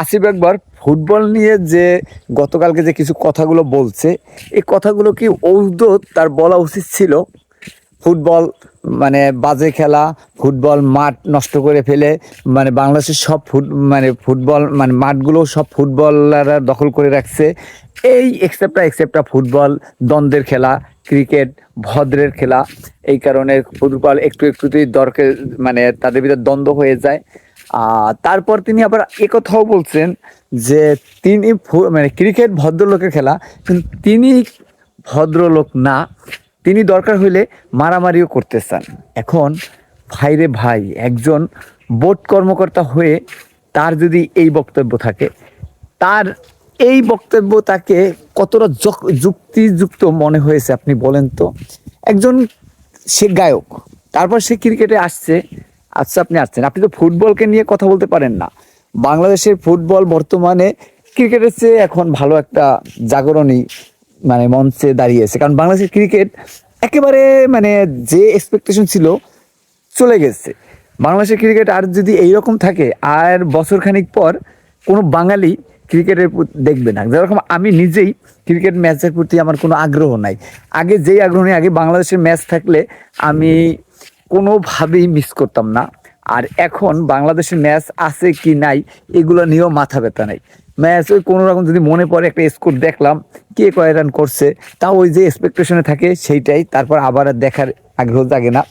আসিফ একবার ফুটবল নিয়ে যে গতকালকে যে কিছু কথাগুলো বলছে, এই কথাগুলো কি ঔদ্ধত তার বলা উচিত ছিল? ফুটবল মানে বাজে খেলা, ফুটবল মাঠ নষ্ট করে ফেলে মানে বাংলাদেশের সব ফুট মানে ফুটবল মানে মাঠগুলো সব ফুটবলাররা দখল করে রাখছে। এই এক্সেপ্টা এক্সেপ্টা ফুটবল, দ্বন্দ্বের খেলা, ক্রিকেট, ভদ্রের খেলা, এই কারণে ফুটবল একটু একটুতেই দরকার মানে তাদের ভিতরে দ্বন্দ্ব হয়ে যায়। তারপর তিনি আবার একথাও বলছেন যে তিনি মানে ক্রিকেট ভদ্রলোকের খেলা, কিন্তু তিনি ভদ্রলোক না, তিনি দরকার হইলে মারামারিও করতে চান। এখন ভাইরে ভাই, একজন বোর্ড কর্মকর্তা হয়ে তার যদি এই বক্তব্য থাকে, তার এই বক্তব্য তাকে কতটা যক- যুক্তিযুক্ত মনে হয়েছে আপনি বলেন তো? একজন সে গায়ক, তারপর সে ক্রিকেটে আসছে আচ্ছা আপনি আসছেন। আপনি তো ফুটবলকে নিয়ে কথা বলতে পারেন না। বাংলাদেশের ফুটবল বর্তমানে ক্রিকেটের চেয়ে এখন ভালো একটা জাগরণী মানে মঞ্চে দাঁড়িয়েছে। কারণ বাংলাদেশের ক্রিকেট একেবারে মানে যে এক্সপেকটেশন ছিল চলে গেছে। বাংলাদেশের ক্রিকেট আর যদি এইরকম থাকে, আর বছর খানিক পর কোনো বাঙালি ক্রিকেটের দেখবে না। যেরকম আমি নিজেই ক্রিকেট ম্যাচের প্রতি আমার কোনো আগ্রহ নাই। আগে যেই আগ্রহ নেই, আগে বাংলাদেশের ম্যাচ থাকলে আমি কোনোভাবেই মিস করতাম না। আর এখন বাংলাদেশের ম্যাচ আছে কি নাই, এগুলো নিয়েও মাথা ব্যথা নেই। ম্যাচ ওই কোনো রকম যদি মনে পড়ে একটা স্কোর দেখলাম, কে কয় রান করছে, তাও ওই যে এক্সপেকটেশনে থাকে সেইটাই, তারপর আবার দেখার আগ্রহ জাগে না।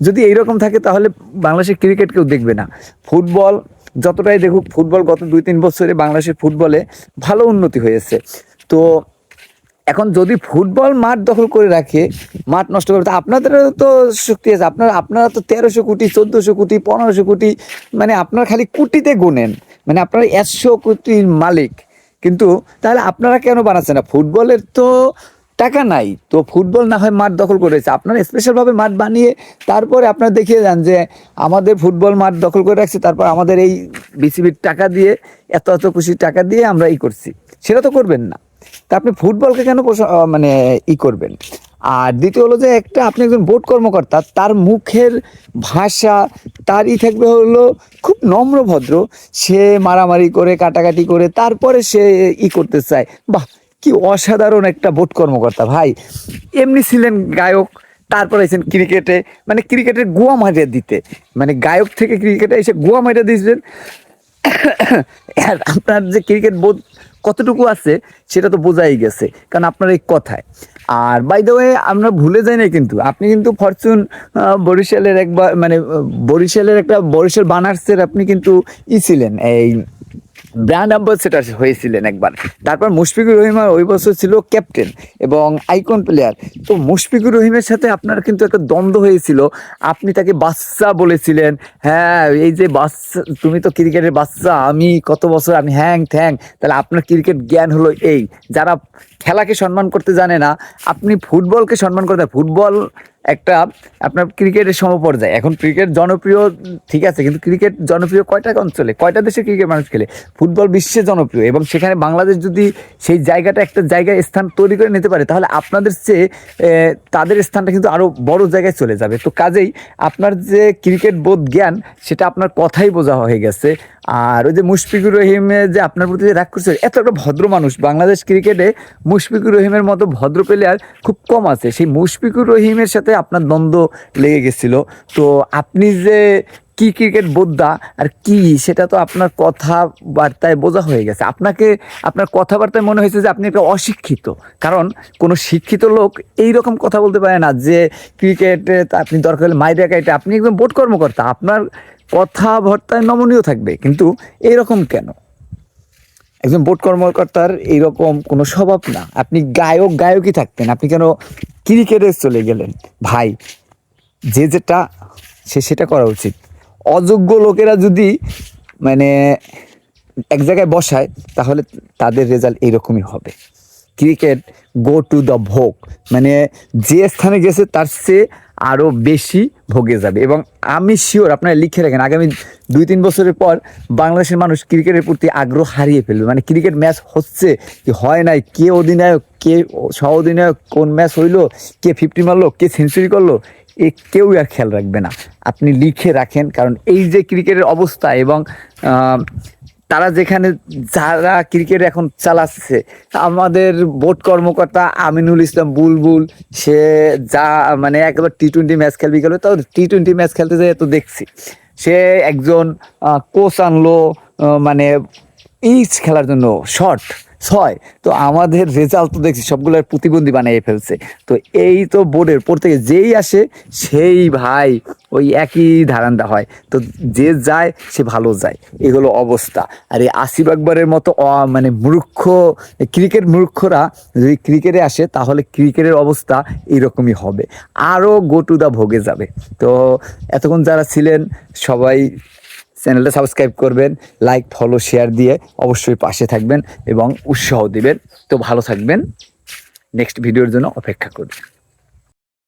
যদি এইরকম থাকে তাহলে বাংলাদেশের ক্রিকেট কেউ দেখবে না। ফুটবল যতটাই দেখুক, ফুটবল গত দুই তিন বছরে বাংলাদেশের ফুটবলে ভালো উন্নতি হয়েছে। তো এখন যদি ফুটবল মাঠ দখল করে রাখে, মাঠ নষ্ট করে, তা আপনাদেরও তো শক্তি আছে। আপনারা আপনারা তো তেরোশো কোটি, চোদ্দোশো কোটি, পনেরোশো কোটি মানে আপনারা খালি কোটিতে গুনেন। মানে আপনারা একশো কোটির মালিক। কিন্তু তাহলে আপনারা কেন বানাচ্ছেন না? ফুটবলের তো টাকা নাই। তো ফুটবল না হয় মাঠ দখল করেছে। আপনারা স্পেশালভাবে মাঠ বানিয়ে তারপরে আপনারা দেখিয়ে যান যে আমাদের ফুটবল মাঠ দখল করে রাখছে। তারপর আমাদের এই বিসিবির টাকা দিয়ে, এত এত খুশি টাকা দিয়ে আমরা এই করছি। সেটা তো করবেন না। তা আপনি ফুটবলকে কেন মানে ই করবেন? আর দ্বিতীয় হলো যে একটা আপনি একজন বোর্ড কর্মকর্তা, তার মুখের ভাষা, তার ই থাকবে হলো খুব নম্র ভদ্র। সে মারামারি করে, কাটাকাটি করে, তারপরে সে ই করতে চায়। বাহ, কি অসাধারণ একটা বোর্ড কর্মকর্তা ভাই। এমনি ছিলেন গায়ক, তারপরে এসেছেন ক্রিকেটে। মানে ক্রিকেটের গোয়া মারিয়ে দিতে। মানে গায়ক থেকে ক্রিকেটে এসে গোয়া মারিয়ে দিয়েছিলেন। আপনার যে ক্রিকেট বোধ কতটুকু আছে, সেটা তো বোঝাই গেছে, কারণ আপনার এই কথায়। আর বাই দ্য ওয়ে আমরা ভুলে যাই না কিন্তু, আপনি কিন্তু ফরচুন বরিশালের একবার মানে বরিশালের একটা বরিশাল বানার্সের আপনি কিন্তু ই ছিলেন, এই ব্র্যান্ড অ্যাম্বাসেডার হয়েছিলেন একবার। তারপর মুশফিকুর রহিমা ওই বছর ছিল ক্যাপ্টেন এবং আইকন প্লেয়ার তো মুশফিকুর রহিমের সাথে আপনার কিন্তু একটা দ্বন্দ্ব হয়েছিল। আপনি তাকে বাচ্চা বলেছিলেন। হ্যাঁ এই যে বাচ্চা তুমি তো ক্রিকেটের বাচ্চা আমি কত বছর আমি হ্যাং থ্যাং তাহলে আপনার ক্রিকেট জ্ঞান হলো এই। যারা খেলাকে সম্মান করতে জানে না, আপনি ফুটবলকে সম্মান করতে, ফুটবল একটা আপনার ক্রিকেটের সমপর্যায়ে। এখন ক্রিকেট জনপ্রিয়, ঠিক আছে, কিন্তু ক্রিকেট জনপ্রিয় কয়টা অঞ্চলে? কয়টা দেশে ক্রিকেট মানুষ খেলে? ফুটবল বিশ্বে জনপ্রিয় এবং সেখানে বাংলাদেশ যদি সেই জায়গাটা একটা জায়গায় স্থান তৈরি করে নিতে পারে, তাহলে আপনাদের চেয়ে তাদের স্থানটা কিন্তু আরও বড় জায়গায় চলে যাবে। তো কাজেই আপনার যে ক্রিকেট বোধ জ্ঞান, সেটা আপনার কথাই বোঝা হয়ে গেছে। আর ওই যে মুশফিকুর রহিমে যে আপনার প্রতি যে রাগ করছে, এত একটা ভদ্র মানুষ। বাংলাদেশ ক্রিকেটে মুশফিকুর রহিমের মতো ভদ্র প্লেয়ার খুব কম আছে। সেই মুশফিকুর রহিমের সাথে আপনার দ্বন্দ্ব লেগে গেছিল। তো আপনি যে কি ক্রিকেট বোদ্ধা আর কি, সেটা তো আপনার কথাবার্তায় বোঝা হয়ে গেছে। আপনাকে, আপনার কথাবার্তায় মনে হয়েছে যে আপনি একটা অশিক্ষিত। কারণ কোনো শিক্ষিত লোক এই রকম কথা বলতে পারে না যে ক্রিকেটে আপনি দরকার হলে মাইরে কাইটে। আপনি একদম বোর্ড কর্মকর্তা। আপনার কথাবার্তায় নমনীয় থাকবে, কিন্তু এইরকম কেন? একজন বোর্ড কর্মকর্তার এইরকম কোনো স্বভাব না। আপনি গায়ক, গায়কই থাকতেন, আপনি কেন ক্রিকেটে চলে গেলেন? ভাই, যে যেটা, সে সেটা করা উচিত। অযোগ্য লোকেরা যদি মানে এক জায়গায় বসায়, তাহলে তাদের রেজাল্ট এইরকমই হবে। ক্রিকেট গো টু দ্য ভোগ। মানে যে স্থানে গেছে, তার চেয়ে আরও বেশি ভোগে যাবে। এবং আমি শিওর আপনারা লিখে রাখেন, আগামী দুই তিন বছরের পর বাংলাদেশের মানুষ ক্রিকেটের প্রতি আগ্রহ হারিয়ে ফেলবে। মানে ক্রিকেট ম্যাচ হচ্ছে কি, হয় নাই, কে অধিনায়ক, কে সহ অধিনায়ক কোন ম্যাচ হইল, কে ফিফটি মারলো, কে সেঞ্চুরি করল, এ কেউ আর খেয়াল রাখবে না। আপনি লিখে রাখেন, কারণ এই যে ক্রিকেটের অবস্থা এবং তারা যেখানে যারা ক্রিকেট এখন চালাচ্ছে, আমাদের বোর্ড কর্মকর্তা আমিনুল ইসলাম বুলবুল, সে যা মানে একবার টি টোয়েন্টি ম্যাচ খেলবি গেল তাও টি টোয়েন্টি ম্যাচ খেলতে যায় তো দেখছি। সে একজন কোচ আনলো মানে ইচ খেলার জন্য শর্ট ছয়। তো আমাদের রেজাল্ট তো দেখছি সবগুলোর প্রতিবন্ধী বানিয়ে ফেলছে। তো এই তো বোর্ডের পর থেকে যেই আসে, সেই ভাই ওই একই ধারান্দা হয়। তো যে যায়, সে ভালো যায়। এই হলো অবস্থা। আর এই আসিফ আকবরের মতো মানে মূর্খ, ক্রিকেট মূর্খরা যদি ক্রিকেটে আসে, তাহলে ক্রিকেটের অবস্থা এইরকমই হবে। আরও গো টু দা ভোগে যাবে। তো এতক্ষণ যারা ছিলেন, সবাই চ্যানেলটা সাবস্ক্রাইব করবেন লাইক ফলো শেয়ার দিয়ে অবশ্যই পাশে থাকবেন এবং উৎসাহ দিবেন। তো ভালো থাকবেন। নেক্সট ভিডিওর জন্য অপেক্ষা করবেন।